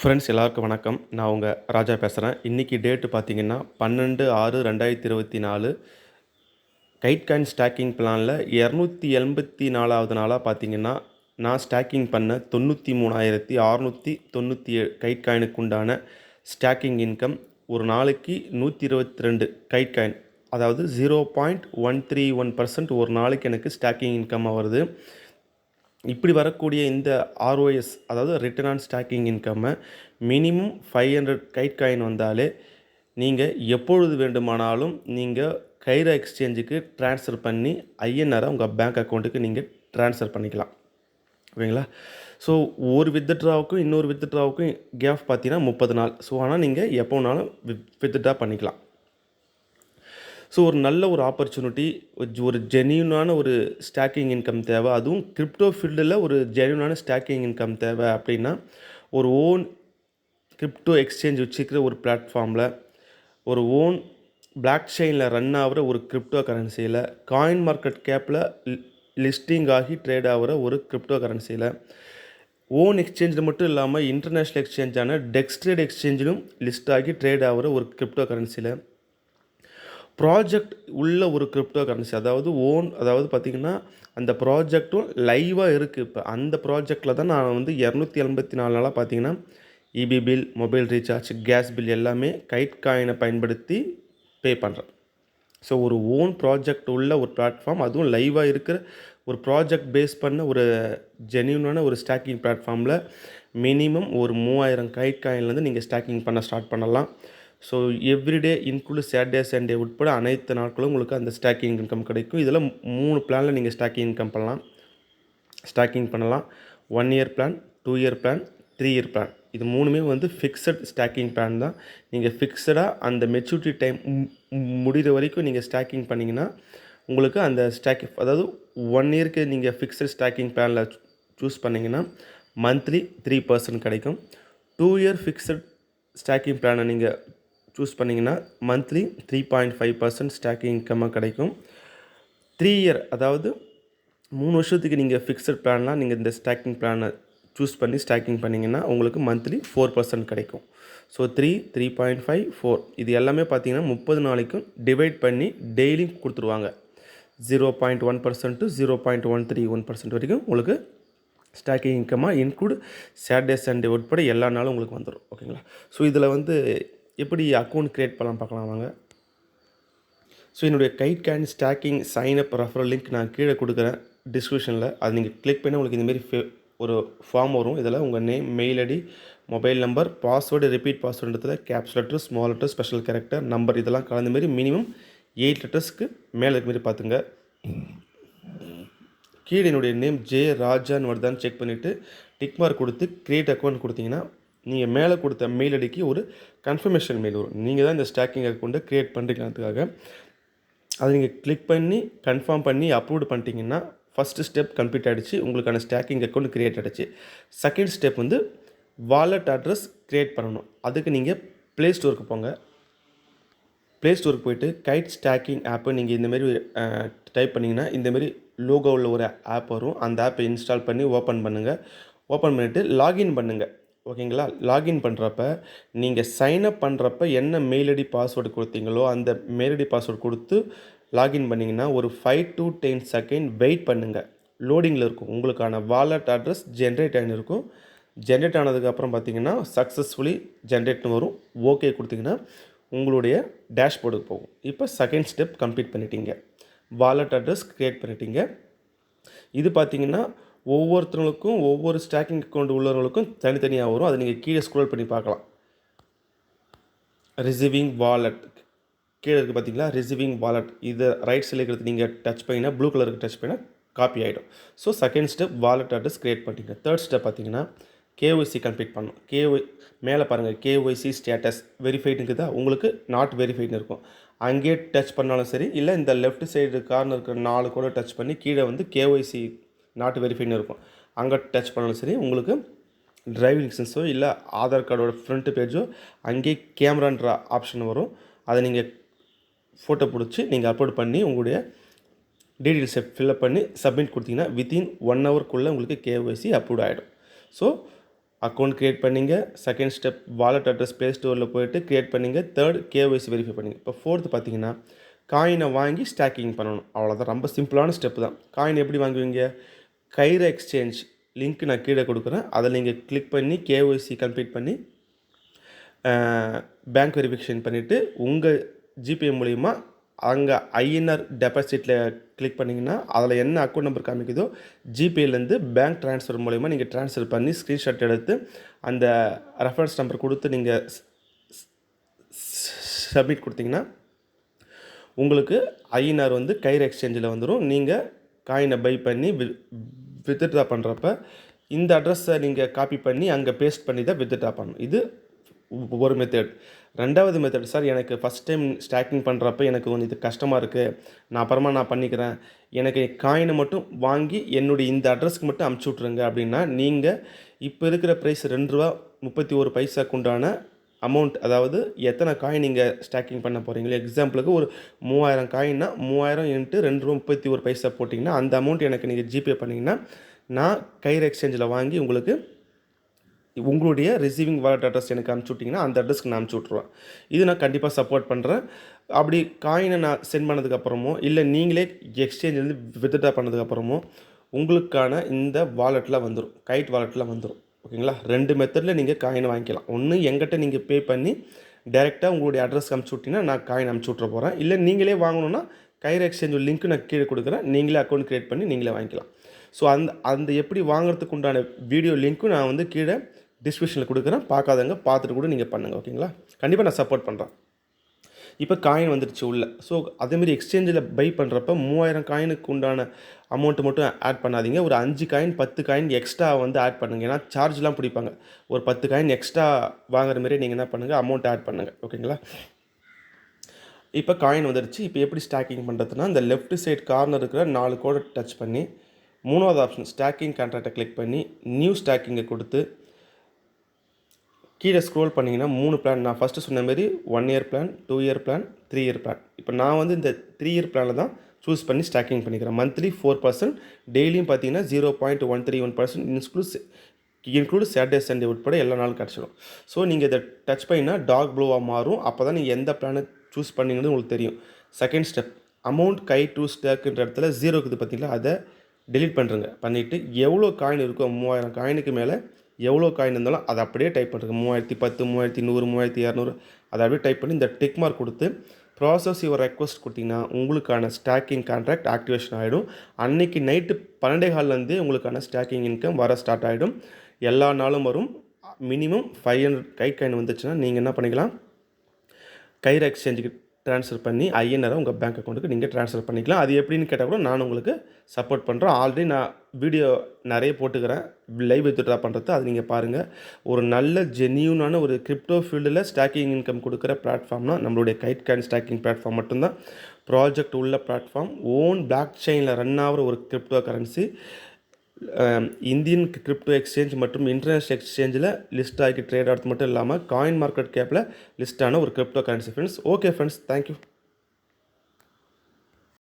Friends எல்லாருக்கும் வணக்கம். நான் உங்கள் ராஜா பேசுகிறேன் இன்றைக்கி டேட்டு பார்த்தீங்கன்னா பன்னெண்டு ஆறு ரெண்டாயிரத்தி இருபத்தி நாலு. கைட் காயின் ஸ்டாக்கிங் பிளானில் இரநூத்தி எண்பத்தி நாலாவது நாளாக பார்த்தீங்கன்னா நான் ஸ்டாக்கிங் பண்ண தொண்ணூற்றி மூணாயிரத்தி அறநூற்றி தொண்ணூற்றி ஏழு கைட் காயினுக்கு உண்டான ஸ்டாக்கிங் இன்கம் ஒரு நாளைக்கு நூற்றி இருபத்தி ரெண்டு கைட் காயின் அதாவது zero point one three one percent ஒரு நாளைக்கு எனக்கு ஸ்டாக்கிங் இன்கம் வருது. இப்படி வரக்கூடிய இந்த ஆர்ஓஎஸ் அதாவது return on staking இன்கம்மை minimum five hundred kite coin வந்தாலே நீங்கள் எப்பொழுது வேண்டுமானாலும் நீங்கள் கைரா எக்ஸ்சேஞ்சுக்கு ட்ரான்ஸ்ஃபர் பண்ணி ஐஎன்ஆரை உங்கள் பேங்க் அக்கௌண்ட்டுக்கு நீங்கள் ட்ரான்ஸ்ஃபர் பண்ணிக்கலாம். ஓகேங்களா? ஸோ ஒரு வித்ட்ராவுக்கும் இன்னொரு வித்ட்ராவுக்கும் கேப் பார்த்தீங்கன்னா முப்பது நாள். ஸோ ஆனால் நீங்கள் எப்போ வேணாலும் வித்ட்ரா பண்ணிக்கலாம். ஸோ ஒரு நல்ல ஒரு ஆப்பர்ச்சுனிட்டி ஒரு ஜென்யூனான ஒரு ஸ்டாக்கிங் இன்கம் தேவை. அதுவும் கிரிப்டோ ஃபீல்டில் ஒரு ஜென்யூனான ஸ்டாக்கிங் இன்கம் தேவை அப்படின்னா ஒரு ஓன் கிரிப்டோ எக்ஸ்சேஞ்ச் வச்சுக்கிற ஒரு பிளாட்ஃபார்மில் ஒரு ஓன் பிளாக் செயினில் ரன் ஆகிற ஒரு கிரிப்டோ கரன்சியில் காயின் மார்க்கெட் கேப்பில் லிஸ்டிங் ஆகி ட்ரேட் ஆகிற ஒரு கிரிப்டோ கரன்சியில் ஓன் எக்ஸ்சேஞ்சில் மட்டும் இல்லாமல் இன்டர்நேஷ்னல் எக்ஸ்சேஞ்சான டெக்ஸ்ட்ரேட் எக்ஸ்சேஞ்சிலும் லிஸ்ட் ஆகி ட்ரேட் ஆகிற ஒரு கிரிப்டோ கரன்சியில் ப்ராஜெக்ட் உள்ள ஒரு கிரிப்டோ கரன்சி அதாவது ஓன் அதாவது பார்த்திங்கன்னா அந்த ப்ராஜெக்ட்டும் லைவாக இருக்குது இப்போ அந்த ப்ராஜெக்டில் தான் நான் வந்து இரநூத்தி எண்பத்தி நாலு நாளாக பார்த்தீங்கன்னா EB bill mobile recharge gas bill எல்லாமே கைட் காயினை பயன்படுத்தி பே பண்ணுறேன் ஸோ ஒரு ஓன் ப்ராஜெக்ட் உள்ள ஒரு பிளாட்ஃபார்ம் அதுவும் லைவாக இருக்கிற ஒரு ப்ராஜெக்ட் பேஸ் பண்ண ஒரு ஜென்யூனான ஒரு ஸ்டாக்கிங் பிளாட்ஃபார்மில் மினிமம் ஒரு மூவாயிரம் கைட் காயின்லேருந்து நீங்கள் ஸ்டாக்கிங் பண்ண ஸ்டார்ட் பண்ணலாம். So every day include Saturday Sunday உட்பட அனைத்து நாட்களும் உங்களுக்கு அந்த ஸ்டாக்கிங் இன்கம் கிடைக்கும். இதில் மூணு பிளானில் நீங்கள் ஸ்டாக்கிங் இன்கம் பண்ணலாம். ஸ்டாக்கிங் பண்ணலாம். One year plan two year plan three year plan இது மூணுமே வந்து ஃபிக்ஸட் ஸ்டாக்கிங் பிளான் தான். நீங்கள் ஃபிக்ஸடாக அந்த மெச்சூரிட்டி டைம் முடிகிற வரைக்கும் நீங்கள் ஸ்டாக்கிங் பண்ணிங்கன்னா உங்களுக்கு அந்த ஸ்டாக் அதாவது ஒன் இயருக்கு நீங்கள் ஃபிக்ஸட் ஸ்டாக்கிங் பிளானில் சூஸ் பண்ணிங்கன்னா மந்த்லி த்ரீ பர்சன்ட் கிடைக்கும். டூ இயர் ஃபிக்ஸட் ஸ்டாக்கிங் பிளானை நீங்கள் சூஸ் பண்ணிங்கன்னா monthly three point five percent staking இன்கம்மாக கிடைக்கும். த்ரீ இயர் அதாவது மூணு வருஷத்துக்கு நீங்கள் ஃபிக்ஸட் பிளான்லாம் நீங்கள் இந்த ஸ்டாக்கிங் பிளானை சூஸ் பண்ணி ஸ்டாக்கிங் பண்ணிங்கன்னா உங்களுக்கு மந்த்லி ஃபோர் பர்சன்ட் கிடைக்கும். So three three point five four இது எல்லாமே பார்த்தீங்கன்னா முப்பது நாளைக்கும் டிவைட் பண்ணி டெய்லி கொடுத்துருவாங்க. Zero point one percent to zero point one three one percent வரைக்கும் உங்களுக்கு ஸ்டாக்கிங் இன்கமாக இன்க்ளூட் சாட்டர்டே சண்டே உட்பட எல்லா நாளும் உங்களுக்கு வந்துடும் ஓகேங்களா ஸோ இதில் வந்து எப்படி அக்கௌண்ட் க்ரியேட் பண்ணலாம் பார்க்கலாம் வாங்க. ஸோ என்னுடைய kite can staking sign up referral link நான் கீழே கொடுக்குறேன் டிஸ்கிரிப்ஷனில் அது நீங்கள் கிளிக் பண்ணி உங்களுக்கு இந்தமாரி ஃபே ஒரு ஃபார்ம் வரும். இதில் உங்கள் name mail ID mobile number password repeat பாஸ்வேர்டுன்றதுல caps letter small letter special character number இதெல்லாம் கலந்த மாரி மினிமம் எயிட் லெட்டர்ஸ்க்கு மேலே இருக்க மாரி பார்த்துங்க. கீழே என்னுடைய நேம் ஜே ராஜான்னு வருதான்னு செக் பண்ணிவிட்டு டிக் மார்க் கொடுத்து க்ரியேட் அக்கௌண்ட் கொடுத்தீங்கன்னா நீங்கள் மேலே கொடுத்த மெயில் ஐடிக்கு ஒரு கன்ஃபர்மேஷன் மெயில் வரும். நீங்கள் தான் இந்த ஸ்டாக்கிங் அக்கௌண்ட்டை க்ரியேட் பண்ணுறீங்கிறதுக்காக அதை நீங்கள் கிளிக் பண்ணி கன்ஃபார்ம் பண்ணி அப்ரூவ் பண்ணிட்டீங்கன்னா ஃபஸ்ட்டு ஸ்டெப் கம்ப்ளீட் ஆகிடுச்சு உங்களுக்கான ஸ்டாக்கிங் அக்கௌண்ட் க்ரியேட் ஆகிடுச்சு செகண்ட் ஸ்டெப் வந்து வாலெட் அட்ரஸ் க்ரியேட் பண்ணணும். அதுக்கு நீங்கள் ப்ளே ஸ்டோருக்கு போங்க. ப்ளே ஸ்டோருக்கு போயிட்டு கைட் ஸ்டாக்கிங் ஆப்பை நீங்கள் இந்தமாரி டைப் பண்ணிங்கன்னா இந்தமாரி லோகோவில் ஒரு ஆப் வரும். அந்த ஆப்பை இன்ஸ்டால் பண்ணி ஓப்பன் பண்ணுங்கள் ஓப்பன் பண்ணிவிட்டு லாகின் பண்ணுங்கள் ஓகேங்களா? லாகின் பண்ணுறப்ப நீங்கள் சைனப் பண்ணுறப்ப என்ன மெயில் ஐடி பாஸ்வேர்டு கொடுத்தீங்களோ அந்த மெயில் ஐடி பாஸ்வேர்டு கொடுத்து லாகின் பண்ணிங்கன்னா ஒரு five to ten second wait பண்ணுங்கள் லோடிங்கில் இருக்கும். உங்களுக்கான வாலெட் அட்ரஸ் ஜென்ரேட் ஆகிருக்கும் ஜென்ரேட் ஆனதுக்கப்புறம் பார்த்தீங்கன்னா சக்ஸஸ்ஃபுல்லி ஜென்ரேட்னு வரும். ஓகே கொடுத்தீங்கன்னா உங்களுடைய டேஷ்போர்டுக்கு போகும். இப்போ செகண்ட் ஸ்டெப் கம்ப்ளீட் பண்ணிட்டீங்க. வாலெட் அட்ரஸ் க்ரியேட் பண்ணிட்டீங்க. இது பார்த்தீங்கன்னா ஒவ்வொருத்தவங்களுக்கும் ஒவ்வொரு ஸ்டாக்கிங் அக்கௌண்ட் உள்ளவர்களுக்கும் தனித்தனியாக வரும். அதை நீங்கள் கீழே ஸ்க்ரோல் பண்ணி பார்க்கலாம். ரிசீவிங் வாலெட் கீழே இருக்குது பார்த்தீங்களா ரிசீவிங் வாலெட் இதை ரைட் சைடில் இருக்கிறது நீங்கள் டச் பண்ணினா ப்ளூ கலருக்கு டச் பண்ணினா காப்பி ஆகிடும் so second step wallet address create பண்ணிட்டீங்க தேர்ட் ஸ்டெப் பார்த்தீங்கன்னா கேஒய்சி கம்ப்ளீட் பண்ணணும். கேஒய் மேலே பாருங்கள் கேஒய்சி ஸ்டேட்டஸ் வெரிஃபைடுங்குதா உங்களுக்கு நாட் வெரிஃபைடுன்னு இருக்கும். அங்கேயே டச் பண்ணாலும் சரி இல்லை இந்த லெஃப்ட் சைடு கார்னர் இருக்கிற நாலு கூட டச் பண்ணி கீழே வந்து கேஒய்சி நாட் வெரிஃபைன்னு இருக்கும். அங்கே டச் பண்ணாலும் சரி உங்களுக்கு டிரைவிங் லைசன்ஸோ இல்லை ஆதார் கார்டோட ஃப்ரண்ட் பேஜோ அங்கேயே கேமரான்ற ஆப்ஷன் வரும். அதை நீங்கள் ஃபோட்டோ பிடிச்சி நீங்கள் அப்லோட் பண்ணி உங்களுடைய டீட்டெயில்ஸை ஃபில்அப் பண்ணி சப்மிட் கொடுத்தீங்கன்னா வித்தின் ஒன் ஹவர்க்குள்ளே உங்களுக்கு கேஒய்சி அப்ரூவ் ஆகிடும் ஸோ அக்கௌண்ட் க்ரியேட் பண்ணீங்க second step wallet address play ஸ்டோரில் போயிட்டு க்ரியேட் பண்ணிங்க தேர்ட் கேஒய்சி வெரிஃபை பண்ணீங்க. இப்போ ஃபோர்த்து பார்த்தீங்கன்னா காயினை வாங்கி ஸ்டாக்கிங் பண்ணணும். அவ்வளோதான் ரொம்ப சிம்பிளான ஸ்டெப் தான். காயின் எப்படி வாங்குவீங்க? கைர எக்ஸ்சேஞ்ச் லிங்க் நான் கீழே கொடுக்குறேன். அதை நீங்கள் கிளிக் பண்ணி கேஒய்சி கம்ப்ளீட் பண்ணி பேங்க் வெரிஃபிகேஷன் பண்ணிவிட்டு உங்கள் ஜிபே மூலிமா அங்கே ஐஎன்ஆர் டெபாசிட்டில் கிளிக் பண்ணிங்கன்னா அதில் என்ன அக்கௌண்ட் நம்பர் காமிக்குதோ ஜிபேலேருந்து பேங்க் ட்ரான்ஸ்ஃபர் மூலிமா நீங்கள் ட்ரான்ஸ்ஃபர் பண்ணி ஸ்க்ரீன்ஷாட் எடுத்து அந்த ரெஃபரன்ஸ் நம்பர் கொடுத்து நீங்கள் சப்மிட் கொடுத்தீங்கன்னா உங்களுக்கு ஐஎன்ஆர் வந்து கைர் எக்ஸ்சேஞ்சில் வந்துடும் நீங்கள் காயினை பை பண்ணி வி வித்ட்ரா பண்ணுறப்ப இந்த அட்ரஸை நீங்கள் காப்பி பண்ணி அங்கே பேஸ்ட் பண்ணி தான் வித்ட்ரா பண்ணணும். இது ஒரு மெத்தட் ரெண்டாவது மெத்தட் சார் எனக்கு ஃபஸ்ட் டைம் ஸ்டாக்கிங் பண்ணுறப்ப எனக்கு கொஞ்சம் இது கஷ்டமாக இருக்குது நான் அப்புறமா நான் பண்ணிக்கிறேன். எனக்கு காயினை மட்டும் வாங்கி என்னுடைய இந்த அட்ரஸ்க்கு மட்டும் அமுச்சு விட்ருங்க அப்படின்னா நீங்கள் இப்போ இருக்கிற ப்ரைஸ் ரெண்டு ரூபா முப்பத்தி ஒரு பைசாக்கு உண்டான அமௌண்ட் அதாவது எத்தனை காயின் நீங்கள் ஸ்டாக்கிங் பண்ண போகிறீங்களோ எக்ஸாம்பிளுக்கு ஒரு மூவாயிரம் காயின்னா மூவாயிரம் இன்ட்டு ரெண்டு ரூபா முப்பத்தி ஒரு பைசா போட்டிங்கன்னா அந்த அமௌண்ட் எனக்கு நீங்கள் ஜிபே பண்ணிங்கன்னா நான் கயிறு எக்ஸ்சேஞ்சில் வாங்கி உங்களுக்கு உங்களுடைய ரிசீவிங் வாலெட் அட்ரஸ் எனக்கு அனுப்பிச்சி விட்டிங்கன்னா அந்த அட்ரஸ்க்கு நான் அனுப்பிச்சி விட்ருவேன் இது நான் கண்டிப்பாக சப்போர்ட் பண்ணுறேன் அப்படி காயினை நான் சென்ட் பண்ணதுக்கப்புறமோ இல்லை நீங்களே எக்ஸ்சேஞ்சிலேருந்து வித்ட்ரா பண்ணதுக்கப்புறமோ உங்களுக்கான இந்த வாலெட்டில் வந்துடும் கைட் வாலெட்டில் வந்துடும் ஓகேங்களா? ரெண்டு மெத்தடில் நீங்கள் காயின் வாங்கிக்கலாம். ஒன்று எங்கிட்ட நீங்கள் பே பண்ணி டேரெக்டாக உங்களுடைய அட்ரஸ் அனுப்பிச்சி விட்டிங்கன்னா நான் காயின் அனுப்பிச்சி விட்ற போகிறேன் இல்லை நீங்களே வாங்கணுன்னா கைர் எக்ஸ்சேஞ்ச் லிங்க் நான் கீழே கொடுக்குறேன். நீங்களே அக்கௌண்ட் க்ரியேட் பண்ணி நீங்களே வாங்கிக்கலாம். ஸோ அந்த அந்த எப்படி வாங்குறதுக்கு உண்டான வீடியோ லிங்க்கும் நான் வந்து கீழே டிஸ்கிரிப்ஷனில் கொடுக்குறேன். பார்க்காதவங்க பார்த்துட்டு கூட நீங்கள் பண்ணுங்கள் ஓகேங்களா? கண்டிப்பாக நான் சப்போர்ட் பண்ணுறேன் இப்போ காயின் வந்துடுச்சு உள்ளே. ஸோ அதேமாரி எக்ஸ்சேஞ்சில் பை பண்ணுறப்ப மூவாயிரம் காயினுக்கு உண்டான அமௌண்ட்டு மட்டும் ஆட் பண்ணாதீங்க. ஒரு அஞ்சு காயின் பத்து காயின் எக்ஸ்ட்ரா வந்து ஆட் பண்ணுங்கள் ஏன்னா சார்ஜ்லாம் பிடிப்பாங்க. ஒரு பத்து காயின் எக்ஸ்ட்ரா வாங்குற மாதிரி நீங்கள் என்ன பண்ணுங்கள் அமௌண்ட் ஆட் பண்ணுங்கள் ஓகேங்களா இப்போ காயின் வந்துடுச்சு இப்போ எப்படி ஸ்டாக்கிங் பண்ணுறதுனா இந்த லெஃப்ட் சைட் கார்னர் இருக்கிற நாலு கோடை டச் பண்ணி மூணாவது ஆப்ஷன் ஸ்டாக்கிங் கான்ட்ராக்டை கிளிக் பண்ணி நியூ ஸ்டாக்கிங்கை கொடுத்து கீழே ஸ்க்ரோல் பண்ணிங்கன்னா மூணு பிளான் நான் ஃபஸ்ட்டு சொன்ன மாதிரி one year plan two year plan three year plan இப்போ நான் வந்து இந்த த்ரீ இயர் பிளானில் தான் சூஸ் பண்ணி ஸ்டாக்கிங் பண்ணிக்கிறேன். மந்த்லி ஃபோர் பர்சன்ட் டெய்லியும் பார்த்தீங்கன்னா zero point one three one percent include include Saturday Sunday உட்பட எல்லா நாளும் கிடச்சிடும். ஸோ நீங்கள் இதை டச் பண்ணினா டாக் ப்ளூவாக மாறும். அப்போ தான் நீங்கள் எந்த பிளானை சூஸ் பண்ணிங்கன்னு உங்களுக்கு தெரியும். Second step amount KAI to ஸ்டாக்குன்ற இடத்துல ஜீரோ இருக்குது பார்த்தீங்களா? அதை டெலிட் பண்ணுறங்க பண்ணிவிட்டு எவ்வளோ காயின் இருக்கோ மூவாயிரம் காயினுக்கு மேலே எவ்வளோ காயின் இருந்தாலும் அதை அப்படியே டைப் பண்ணுறது மூவாயிரத்தி பத்து மூவாயிரத்தி நூறு மூவாயிரத்தி இரநூறு. அதை அப்படியே டைப் பண்ணி இந்த டிக் மார்க் கொடுத்து ப்ராசஸ் யுவர் ரெக்வஸ்ட் கொடுத்தீங்கன்னா உங்களுக்கான ஸ்டாக்கிங் கான்ட்ராக்ட் ஆக்டிவேஷன் ஆகிடும் அன்றைக்கி நைட்டு பன்னெண்டே கால்லேருந்தே உங்களுக்கான ஸ்டாக்கிங் இன்கம் வர ஸ்டார்ட் ஆகிடும் எல்லா நாளும் வரும். Minimum five hundred KAI coin வந்துச்சுன்னா நீங்கள் என்ன பண்ணிக்கலாம்? கயிறு எக்ஸ்சேஞ்சுக்கு ட்ரான்ஸ்ஃபர் பண்ணி ஐஎன்ஆரை உங்கள் பேங்க் அக்கௌண்ட்டுக்கு நீங்கள் ட்ரான்ஸ்ஃபர் பண்ணிக்கலாம். அது எப்படின்னு கேட்டால் கூட நான் உங்களுக்கு சப்போர்ட் பண்ணுறேன் ஆல்ரெடி நான் வீடியோ நிறைய போட்டுக்கிறேன். லைவ் வித்ட்ரா பண்ணுறது அது நீங்கள் பாருங்கள் ஒரு நல்ல ஜென்யூனான ஒரு கிரிப்டோ ஃபீல்டில் ஸ்டாக்கிங் இன்கம் கொடுக்குற பிளாட்ஃபார்ம்னா நம்மளுடைய கைட் கேன் ஸ்டாக்கிங் பிளாட்ஃபார்ம் மட்டும்தான். ப்ராஜெக்ட் உள்ள பிளாட்ஃபார்ம் ஓன் பிளாக் செயினில் ரன் ஆகிற ஒரு crypto currency Indian crypto exchange மற்றும் இன்டர்நேஷ்னல் எக்ஸ்சேஞ்சில் லிஸ்ட் ஆகி ட்ரேட் ஆகிறது மட்டும் இல்லாமல் காயின் மார்க்கெட் கேப்பில் லிஸ்டான ஒரு cryptocurrency friends okay friends thank you